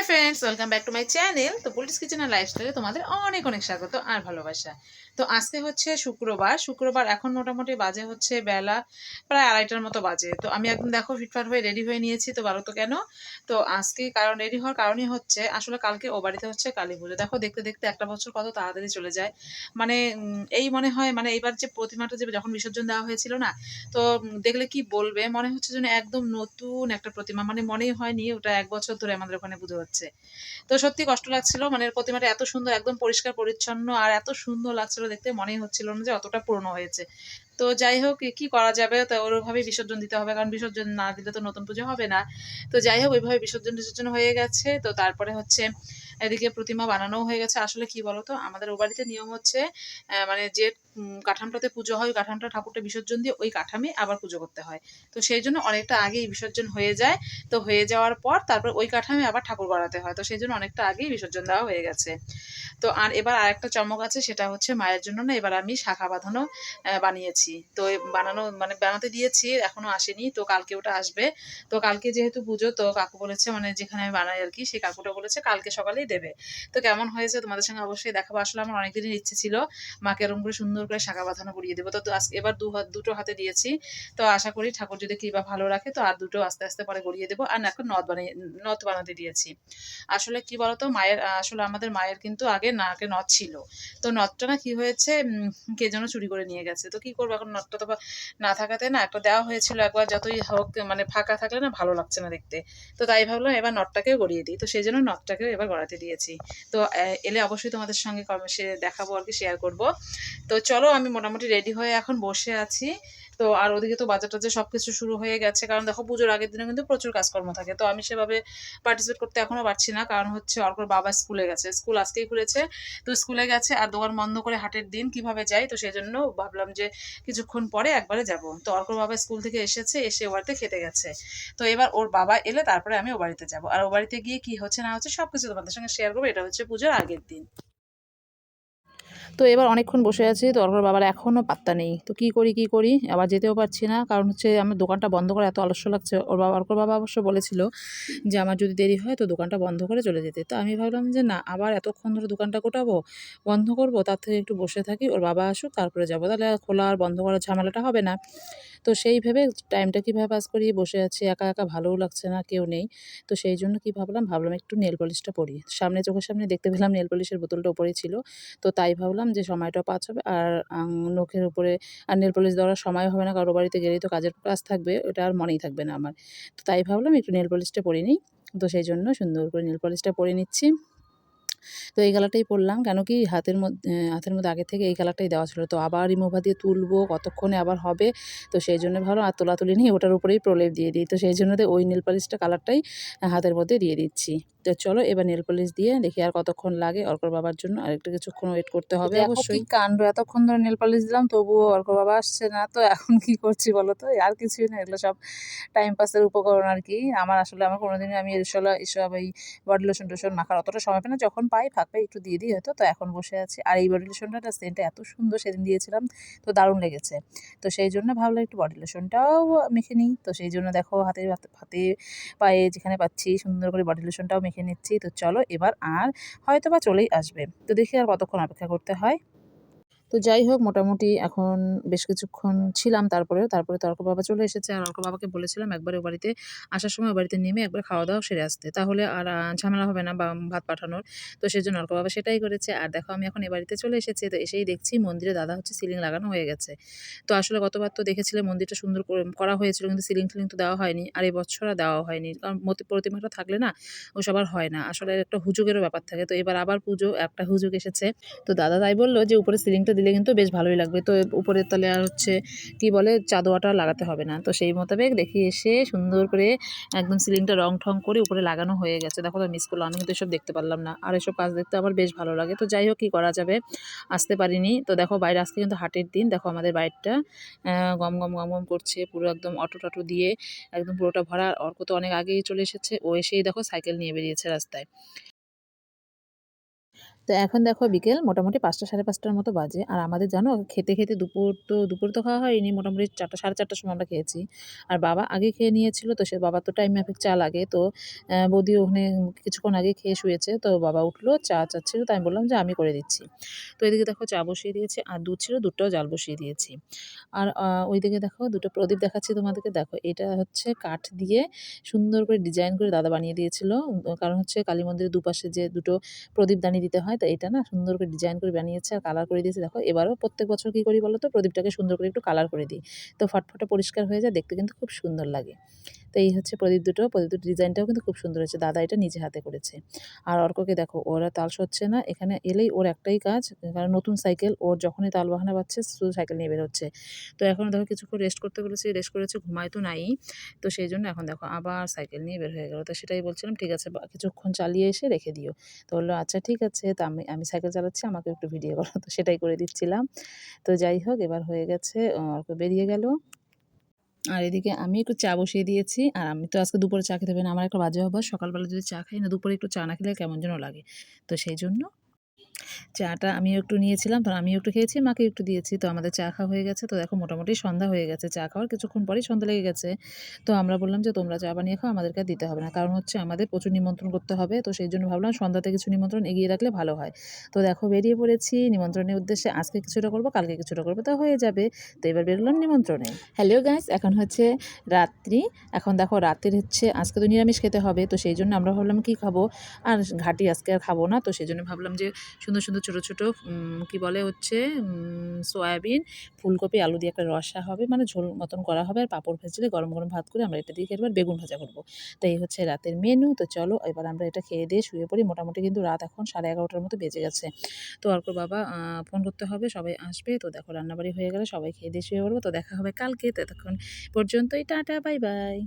Hi friends, welcome back to my channel. তো police kitchen আর লাইফস্টাইলে তোমাদের অনেক অনেক স্বাগত আর ভালোবাসা। তো আজকে হচ্ছে শুক্রবার। শুক্রবার এখন মোটামুটি বাজে হচ্ছে বেলা প্রায় আড়াইটার মতো বাজে। তো আমি একদম দেখো ফিটফাট হয়ে রেডি হয়ে নিয়েছি, তো বলো তো কেন? তো আজকে কারণ রেডি হওয়ার কারণই হচ্ছে, আসলে কালকে ও বাড়িতে হচ্ছে কালী পুজো। দেখো, দেখতে দেখতে একটা বছর কত তাড়াতাড়ি চলে যায়। মানে এই মনে হয় মানে এইবার যে প্রতিমাটা যে যখন বিসর্জন দেওয়া হয়েছিল না, তো দেখলে কি বলবে? মনে হচ্ছে যেন একদম নতুন একটা প্রতিমা। মানে মনেই হয়নি ওটা এক বছর ধরে আমাদের ওখানে পুজো হচ্ছে। তো সত্যি কষ্ট লাগছিল মানে প্রতিমাটা এত সুন্দর, একদম পরিষ্কার, পরিচ্ছন্ন, আর এত সুন্দর লাগছিল দেখতে, মনেই হচ্ছিল না যে অতটা পুরনো হয়েছে। তো যাই হোক কি করা যাবে? তো ওরভাবেই বিসর্জন দিতে হবে কারণ বিসর্জন না দিলে তো নতুন পুজো হবে না। তো যাই হোক ওইভাবে বিসর্জন বিসর্জন হয়ে গেছে। তো তারপরে হচ্ছে এদিকে প্রতিমা বানানোও হয়ে গেছে। আসলে কি বলতো? আমাদের ও বাড়িতে নিয়ম হচ্ছে মানে যে কাঠামটাতে পুজো হয় ওই কাঠামটা ঠাকুরটা বিসর্জন দিয়ে ওই কাঠামে আবার পুজো করতে হয়। তো সেই জন্য অনেকটা আগেই বিসর্জন হয়ে যায়। তো হয়ে যাওয়ার পর তারপর ওই কাঠামে আবার ঠাকুর গড়াতে হয়। তো সেই জন্য অনেকটা আগেই বিসর্জন দেওয়া হয়ে গেছে। তো আর এবার আরেকটা চমক আছে সেটা হচ্ছে মায়ের জন্য না এবার আমি শাখা বাঁধানো আহ, বানিয়েছি তো বানানো মানে বানাতে দিয়েছি, এখনও আসেনি, তো কালকে ওটা আসবে। তো কালকে যেহেতু পুজো, তো কাকু বলেছে মানে যেখানে আমি বানাই আর কি, সেই কাকুটা বলেছে, কালকে সকালেই দেবে। তো কেমন হয়েছে তোমাদের সঙ্গে অবশ্যই দেখাবো। আসলে আমার অনেকদিনের ইচ্ছে ছিল মাকে এরকম করে সুন্দর করে শাখা বাঁধানো করিয়ে দেবো। তো আজকে এবার দু দুটো হাতে দিয়েছি। তো আশা করি ঠাকুর যদি কি বা ভালো রাখে, তো আর দুটো আস্তে আস্তে পরে গড়িয়ে দেবো। আর এখন নথ বানিয়ে নথ বানাতে দিয়েছি। আসলে কি বলতো, মায়ের, আসলে আমাদের মায়ের কিন্তু আগে নাকে নথ ছিল। তো নথটা না কি হয়েছে কে যেন চুরি করে নিয়ে গেছে। তো কি করব এখন তো না থাকাতে না একটা দেওয়া হয়েছিল, একবার যতই হোক মানে ফাঁকা থাকলে না ভালো লাগছে না দেখতে। তো তাই ভাবলাম এবার নটটাকেও গড়িয়ে দিই। তো সেই জন্য নটটাকেও এবার গড়াতে দিয়েছি। তো এলে অবশ্যই তোমাদের সঙ্গে কমে দেখাবো আর কি শেয়ার করব। তো চলো আমি মোটামুটি রেডি হয়ে এখন বসে আছি। তো আর ওদিকে তো বাজার টাজার সব কিছু শুরু হয়ে গেছে। কারণ দেখো পুজোর আগের দিনে কিন্তু প্রচুর কাজকর্ম থাকে। তো আমি সেভাবে পার্টিসিপেট করতে এখনও পারছি না। কারণ হচ্ছে অর্কর বাবা স্কুলে গেছে। স্কুল আজকেই খুলেছে। তো স্কুলে গেছে আর দোকান বন্ধ করে হাটের দিন কীভাবে যাই, তো সেই জন্য ভাবলাম যে কিছুক্ষণ পরে একবারে যাব। তো অর্কর বাবা স্কুল থেকে এসেছে, এসে ও বাড়িতে খেতে গেছে। তো এবার ওর বাবা এলে তারপরে আমি ও বাড়িতে যাব। আর ও বাড়িতে গিয়ে কি হচ্ছে না হচ্ছে সব কিছু তোমাদের সঙ্গে শেয়ার করব। এটা হচ্ছে পুজোর আগের দিন। তো এবার অনেকক্ষণ বসে আছি, তো অর্কর বাবার এখনও পাত্তা নেই। তো কি করি কি করি? আবার যেতেও পারছি না, কারণ হচ্ছে আমার দোকানটা বন্ধ করে এত আলস্য লাগছে। ওর বাবা অর্কর বাবা অবশ্য বলেছিল যে আমার যদি দেরি হয় তো দোকানটা বন্ধ করে চলে যেতে। তো আমি ভাবলাম যে না, আবার এতক্ষণ ধরে দোকানটা গোটাবো, বন্ধ করব, তার থেকে একটু বসে থাকি, ওর বাবা আসুক, তারপরে যাব। তাহলে খোলা আর বন্ধ করার ঝামেলাটা হবে না। তো সেই ভেবে টাইমটা কীভাবে পাস করি বসে আছি, একা একা ভালোও লাগছে না, কেউ নেই। তো সেই জন্য কী ভাবলাম ভাবলাম একটু নেল পলিশটা পরি। সামনে চোখের সামনে দেখতে পেলাম নেল পলিশের বোতলটা উপরেই ছিল। তো তাই ভাবলাম যে সময়টা পাস হবে আর নখের উপরে আর নেল পলিশ দেওয়ার সময় হবে না, কারও বাড়িতে গেলেই তো কাজের কাজ থাকবে, ওটা আর মনেই থাকবে না আমার। তো তাই ভাবলাম একটু নেল পলিশটা পরে নিই। তো সেই জন্য সুন্দর করে নেল পলিশটা পরে নিচ্ছি। তো এই কালারটাই পরলাম কেন কি হাতের মধ্যে হাতের মধ্যে আগে থেকে এই কালারটাই দেওয়া ছিল। তো আবার রিমুভার দিয়ে তুলবো কতক্ষণে আবার হবে? তো সেই জন্য ভালো আর তোলা তুলি নিয়ে ওটার উপরেই প্রলেপ দিয়ে দিই। তো সেই জন্য ওই নেল পালিশটা কালারটাই হাতের মধ্যে দিয়ে দিচ্ছি। তো চলো এবার নেল পলিশ দিয়ে দেখি আর কতক্ষণ লাগে অর্কর বাবার জন্য। আর একটু কিছুক্ষণ ওয়েট করতে হবে অবশ্যই। কাণ্ড এতক্ষণ ধরে নেল পলিশ দিলাম তবুও অর্কর বাবা আসছে না। তো এখন কি করছি বলো তো? আর কিছুই না এগুলো সব টাইম পাসের উপকরণ আর কি। আমার আসলে আমার কোনোদিনই আমি এসব এসব এই বডি লোশন টোশন মাখার অতটা সময় পাই না। যখন পাই ফাঁক পাই একটু দিয়ে দিই হয়তো, তো এখন বসে আছি। আর এই বডি লোশনটা সেন্টটা এত সুন্দর সেদিন দিয়েছিলাম, তো দারুণ লেগেছে। তো সেই জন্য ভালো একটু বডি লোশনটাও মেখে নিই। তো সেই জন্য দেখো হাতে হাতে পায়ে যেখানে পাচ্ছি সুন্দর করে বডি লোশনটাও মেখে নিচ্ছি। তো চলো এবার আর হয়তো বা চলেই আসবে। তো দেখি আর কতক্ষণ অপেক্ষা করতে হয়। তো যাই হোক, মোটামুটি এখন বেশ কিছুক্ষণ ছিলাম তারপরেও, তারপরে তো অর্ক বাবা চলে এসেছে। আর অর্ক বাবাকে বলেছিলাম একবার ও বাড়িতে আসার সময় ও বাড়িতে নেমে একবার খাওয়া দাওয়া সেরে আসতে। তাহলে আর ঝামেলা হবে না বা ভাত পাঠানোর। তো সেই জন্য অর্ক বাবা সেটাই করেছে। আর দেখো আমি এখন এ বাড়িতে চলে এসেছি। তো এসেই দেখছি মন্দিরে দাদা হচ্ছে সিলিং লাগানো হয়ে গেছে। তো আসলে গতবার তো দেখেছিলে মন্দিরটা সুন্দর করে হয়েছিল কিন্তু সিলিং টিলিং তো দেওয়া হয়নি। আর এই বছর দেওয়া হয়নি। কারণ প্রতিমাটা থাকলে না ও সবার হয় না। আসলে একটা হুজুগেরও ব্যাপার থাকে। তো এবার আবার পুজো, একটা হুজুগ এসেছে। তো দাদা তাই বলল যে উপরে সিলিংটা দিলে কিন্তু বেশ ভালোই লাগবে। তো উপরের তলে আর হচ্ছে, কি বলে, চাদোয়াটা লাগাতে হবে না। তো সেই মোতাবেক দেখি এসে সুন্দর করে একদম সিলিংটা রং ঠং করে উপরে লাগানো হয়ে গেছে। দেখো তো মিস করল, আমি কিন্তু এসব দেখতে পারলাম না। আর এসব কাজ দেখতে আমার বেশ ভালো লাগে। তো যাই হোক, কী করা যাবে? আসতে পারিনি। তো দেখো, বাইরে আজকে কিন্তু হাটের দিন। দেখো, আমাদের বাইরটা গম গম গম গম করছে। পুরো একদম অটো টটো দিয়ে একদম পুরোটা ভরা। অর্ক তো অনেক আগেই চলে এসেছে। ও এসেই দেখো, সাইকেল নিয়ে বেরিয়েছে রাস্তায়। তো এখন দেখো বিকেল মোটামুটি পাঁচটা, সাড়ে পাঁচটার মতো বাজে। আর আমাদের জানো, খেতে খেতে দুপুর তো দুপুর তো খাওয়া হয়নি, মোটামুটি চারটা, সাড়ে চারটার সময় আমরা খেয়েছি। আর বাবা আগে খেয়ে নিয়েছিল, তো সে বাবা তো টাইম মাফিক চা লাগে। তো বৌদি ওখানে কিছুক্ষণ আগে খেয়ে শুয়েছে, তো বাবা উঠল, চা চাচ্ছিল তো আমি বললাম যে আমি করে দিচ্ছি। তো এদিকে দেখো চা বসিয়ে দিয়েছি, আর দুধ ছিল, দুধটাও জাল বসিয়ে দিয়েছি। আর ওইদিকে দেখো দুটো প্রদীপ দেখাচ্ছি তোমাদেরকে। দেখো, এটা হচ্ছে কাঠ দিয়ে সুন্দর করে ডিজাইন করে দাদা বানিয়ে দিয়েছিল। কারণ হচ্ছে কালী মন্দিরের দুপাশে যে দুটো প্রদীপ প্রদীপদানি দিতে হয় তো এটা না সুন্দর করে ডিজাইন করে বানিয়েছে আর কালার করে দিয়েছে। দেখো, এবারও প্রত্যেক বছর কী করি বলো তো? প্রদীপটাকে সুন্দর করে একটু কালার করে দিই। তো ফটফটে পরিষ্কার হয়ে যায়, দেখতে কিন্তু খুব সুন্দর লাগে। তো এই হচ্ছে প্রদীপ দুটো। প্রদীপ দুটো ডিজাইনটাও কিন্তু খুব সুন্দর হয়েছে। দাদা এটা নিজে হাতে করেছে। আর অর্ককে দেখো, ওরা তাল সচ্ছে না। এখানে এলেই ওর একটাই কাজ, কারণ নতুন সাইকেল ওর যখনই তাল বাহানা পাচ্ছে শুধু সাইকেল নিয়ে বেরোচ্ছে তো এখন দেখো কিছুক্ষণ রেস্ট করতে বলেছি রেস্ট করেছে, ঘুমায় তো নাই। তো সেই জন্য এখন দেখো আবার সাইকেল নিয়ে বের হয়ে গেলো। তো সেটাই বলছিলাম, ঠিক আছে কিছুক্ষণ চালিয়ে এসে রেখে দিও। তো বলল আচ্ছা ঠিক আছে, তা আমি আমি সাইকেল চালাচ্ছি, আমাকে একটু ভিডিও করো। তো সেটাই করে দিচ্ছিলাম। তো যাই হোক, এবার হয়ে গেছে অর্ক বেরিয়ে গেল। আর এদিকে আমি একটু চা বসিয়ে দিয়েছি, আর আমি তো আজকে দুপুরে চা খেতে পারি না। আমার একটা বাজে অভ্যাস, সকালবেলা যদি চা খাই না, দুপুরে একটু চা না খেলে কেমন যেন লাগে। তো সেই জন্য চাটা আমি একটু নিয়েছিলাম তো আমি একটু খেয়েছি, মাকে একটু দিয়েছি। তো আমাদের চা খাওয়া হয়ে গেছে। তো দেখো মোটামুটি সন্ধ্যা হয়ে গেছে। চা খাওয়ার কিছুক্ষণ পরেই সন্ধ্যা লেগে গেছে। তো আমরা বললাম যে, তোমরা চা বানিয়ে খাও, আমাদেরকে দিতে হবে না। কারণ হচ্ছে আমাদের প্রচুর নিমন্ত্রণ করতে হবে। তো সেই জন্য ভাবলাম সন্ধ্যাতে কিছু নিমন্ত্রণ এগিয়ে রাখলে ভালো হয়। তো দেখো বেরিয়ে পড়েছি। নিমন্ত্রণের উদ্দেশ্যে আজকে কিছুটা করব, কালকে কিছুটা করব, তা হয়ে যাবে। তো এবার বেরোলাম নিমন্ত্রণে। হ্যালো গাইস এখন হচ্ছে রাত্রি। এখন দেখো রাতের হচ্ছে, আজকে তো নিরামিষ খেতে হবে। তো সেই জন্য আমরা ভাবলাম কি খাব? আর ঘাটি আজকে আর খাব না। তো সেই জন্য ভাবলাম যে, সুন্দর সুন্দর সুন্দর ছোটো ছোটো কি বলে হচ্ছে সয়াবিন, ফুলকপি, আলু দিয়ে একটা রসা হবে মানে ঝোল মতন করা হবে, আর পাঁপড় ভেজলে গরম গরম ভাত করে আমরা এটা দিয়ে পারি বেগুন ভাজা করব। তো এই হচ্ছে রাতের মেনু তো চলো এবার আমরা এটা খেয়ে দিয়ে শুয়ে পড়ি। মোটামুটি কিন্তু রাত এখন সাড়ে এগারোটার মতো বেজে গেছে তো অর্ক বাবা ফোন করতে হবে, সবাই আসবে, তো দেখো রান্নাবাড়ি হয়ে গেলে, সবাই খেয়ে দিয়ে শুয়ে পড়ব, তো দেখা হবে কালকে, ততক্ষণ পর্যন্তই, টাটা, বাই বাই।